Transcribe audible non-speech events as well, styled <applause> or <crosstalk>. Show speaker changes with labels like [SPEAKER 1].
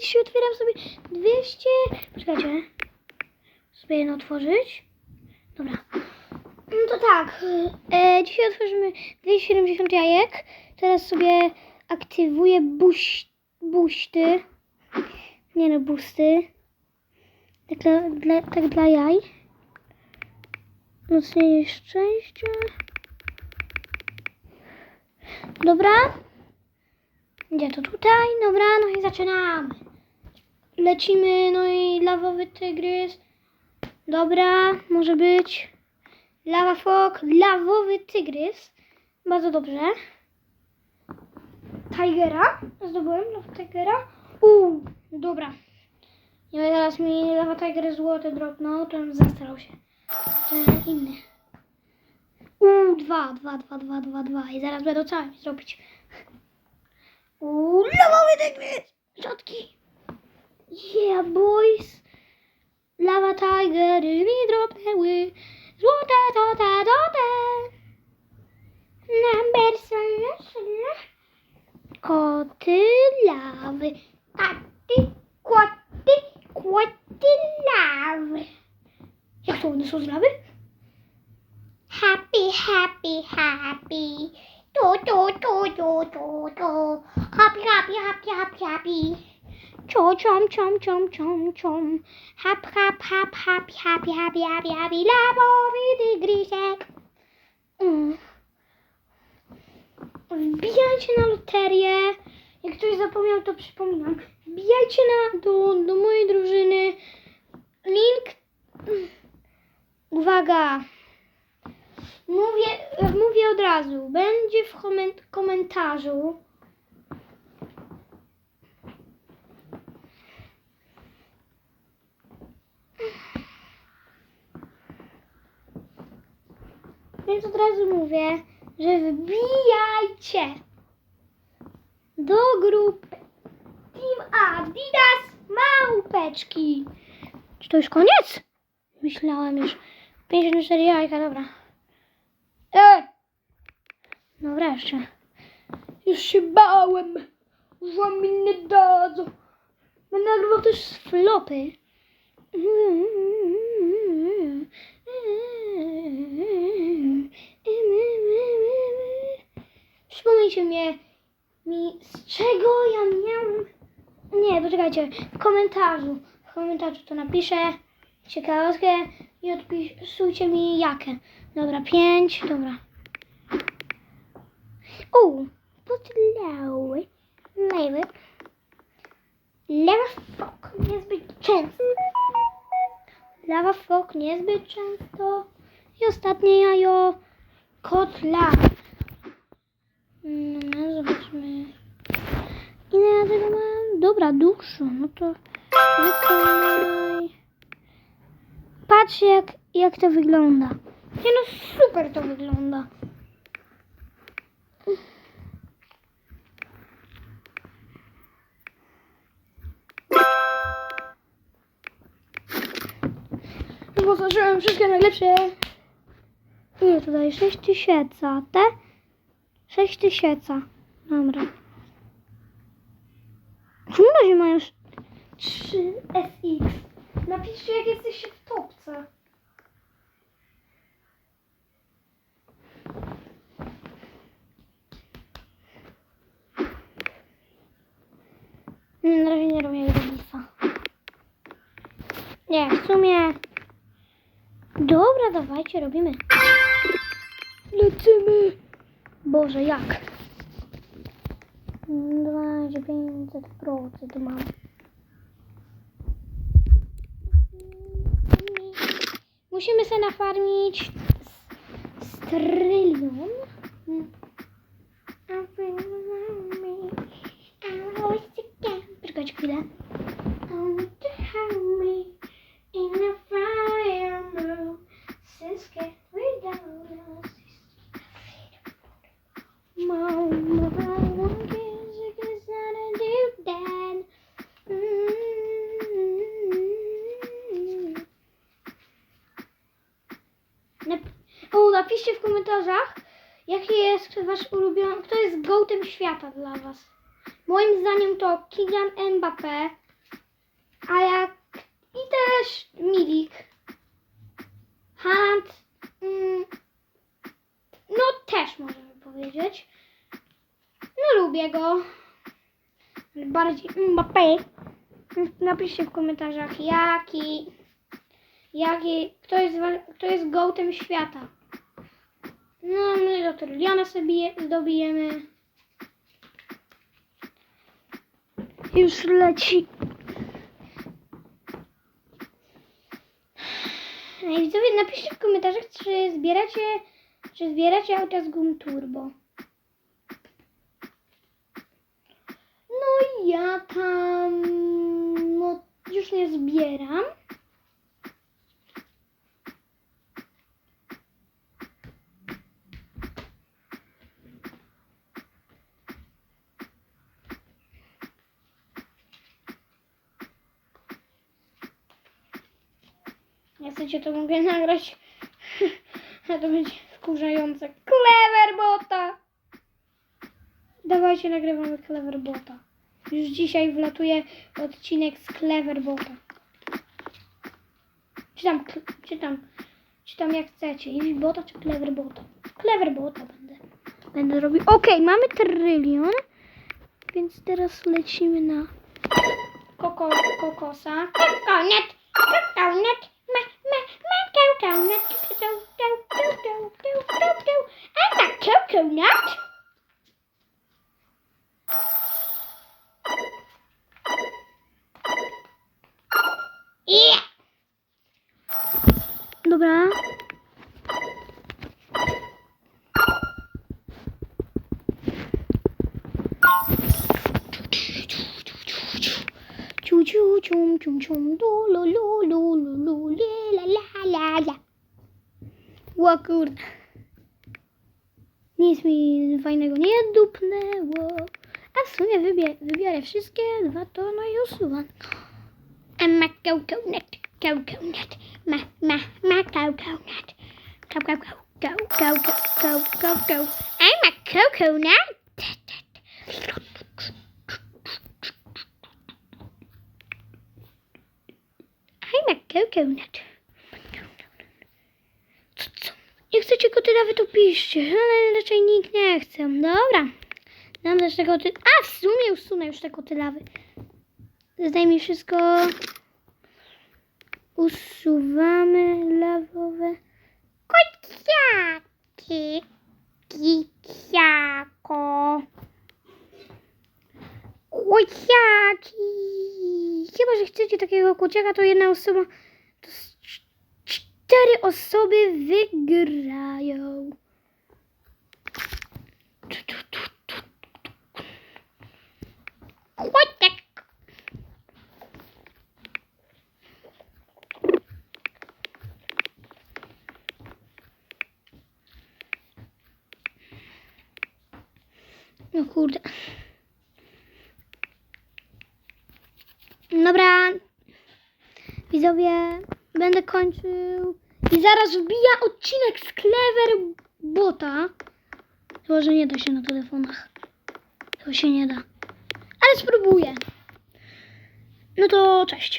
[SPEAKER 1] Dzisiaj otwieram sobie 200... Poczekajcie. Sobie jedno otworzyć. Dobra. No to tak. E, dzisiaj otworzymy 270 jajek. Teraz sobie aktywuję buś, buźty. Nie no, busty. Tak dla, dla, tak dla jaj. Mocniej szczęścia. Dobra. Gdzie to tutaj? Dobra, no i zaczynamy. Lecimy, no i lawowy tygrys. Dobra, może być. Lava fog, lawowy tygrys. Bardzo dobrze. Tigera. Zdobyłem lawa tigera. Uuu, dobra. I teraz mi lawa tiger złoty dropnął, to bym zastarał się. Ten inny. Uuu, dwa, dwa, dwa, dwa, dwa, dwa. I zaraz będę cały zrobić. Uuu, lawowy tygrys! Rzadki. Yeah, boys. Lava tigery mi dropnęły. Złote, złote, złote. Number one. Koty lawy. Katy, koty, koty lawy. Jak to one są z lawy? Happy, happy, happy. Tu, tu, tu, tu, tu, tu. Happy, happy, happy, happy, happy. Cho, chom, chom, chom, chom, chom. Hap, hap, hap, happy, happy, happy, happy, happy. Lawowy tygrysek. Mm. Wbijajcie na loterię. Jak ktoś zapomniał, to przypominam. Wbijajcie na, do, do mojej drużyny. Link. Uwaga. Mówię, mówię od razu. Będzie w komen- komentarzu. Więc od razu mówię, że wbijajcie do grupy Team Adidas Małpeczki. Czy to już koniec? Myślałem już. 54 jajka, dobra. E! Dobra, jeszcze. Już się bałem, że mi nie dadzą. Będę nagrywał też z flopy. Przypomnijcie mnie, mi z czego ja miałem... Nie, poczekajcie, w komentarzu. W komentarzu to napiszę ciekawostkę i odpisujcie mi jakie. Dobra, pięć, dobra. O, podlały, lewy, lewa fok, niezbyt często. Lawa fok niezbyt często. I ostatnie jajo, kotla. No, zobaczmy. Ile ja tego mam? Dobra, dużo. No to tutaj. Patrzcie jak, jak to wygląda. Nie no, super to wygląda. Poznaczyłem wszystkie najlepsze. Ile tutaj? 6 tysięcy, a te? 6 tysięcy. Dobra. Czemu ludzie mają 3 SX? Napiszcie jak jesteście w topce. Nie, Na razie nie robię robisa. Nie, w sumie... Dobra, dawajcie, robimy. Lecimy. Boże, jak? Два жбень за добро. Musimy się nafarmić strylion. Czekać komentarzach, jaki jest wasz ulubiony, kto jest gołtem świata dla was. Moim zdaniem to Kylian Mbappé, A jak i też Milik. Hand. Mm, no też możemy powiedzieć. No lubię go. Bardziej Mbappé. Napiszcie w komentarzach jaki, jaki kto jest, kto jest gołtem świata. No my do tryliona sobie zdobijemy. Już leci. Ej, widzowie, napiszcie w komentarzach, czy zbieracie, czy zbieracie auta z gum turbo. No ja tam, no już nie zbieram. Jak chcecie, to mogę nagrać. <laughs> A to będzie wkurzające. Clever bota! Dawajcie, nagrywamy Clever bota. Już dzisiaj wlatuje odcinek z Clever bota. Czy tam, czy tam, czy tam jak chcecie. Bota czy Clever bota? Clever bota będę. Będę robił. Okej, mamy trylion. Więc teraz lecimy na koko, kokosa. Kokonet! Kokonet! down at cium, cium, cium, lu, lu, lu, lu, lu, lu, la, la, la, la. Ła kurde. Nic mi fajnego nie dupnęło. A w sumie wybier wybiorę wszystkie dwa, to no i usuwam. A ma kokonat, kokonat, ma, ma, ma kokonat. Go, go, go, go, go, go, go, go. I'm a coconut. Co? Nie chcecie kotylawy, to piszcie, ale raczej nikt nie chce. Dobra. Dam też te koty... A, w sumie usunę już te kotylawy. Zdejmij wszystko. Usuwamy lawowe. Kociaki. Kiciako. Kociaki. Chyba, że chcecie takiego kociaka, to jedna osoba cztery osoby wygrają. No kurde. Dobra. Widzowie, będę kończył. I zaraz wbija odcinek z Clever Bota. Chyba, że nie da się na telefonach. To się nie da. Ale spróbuję. No to cześć.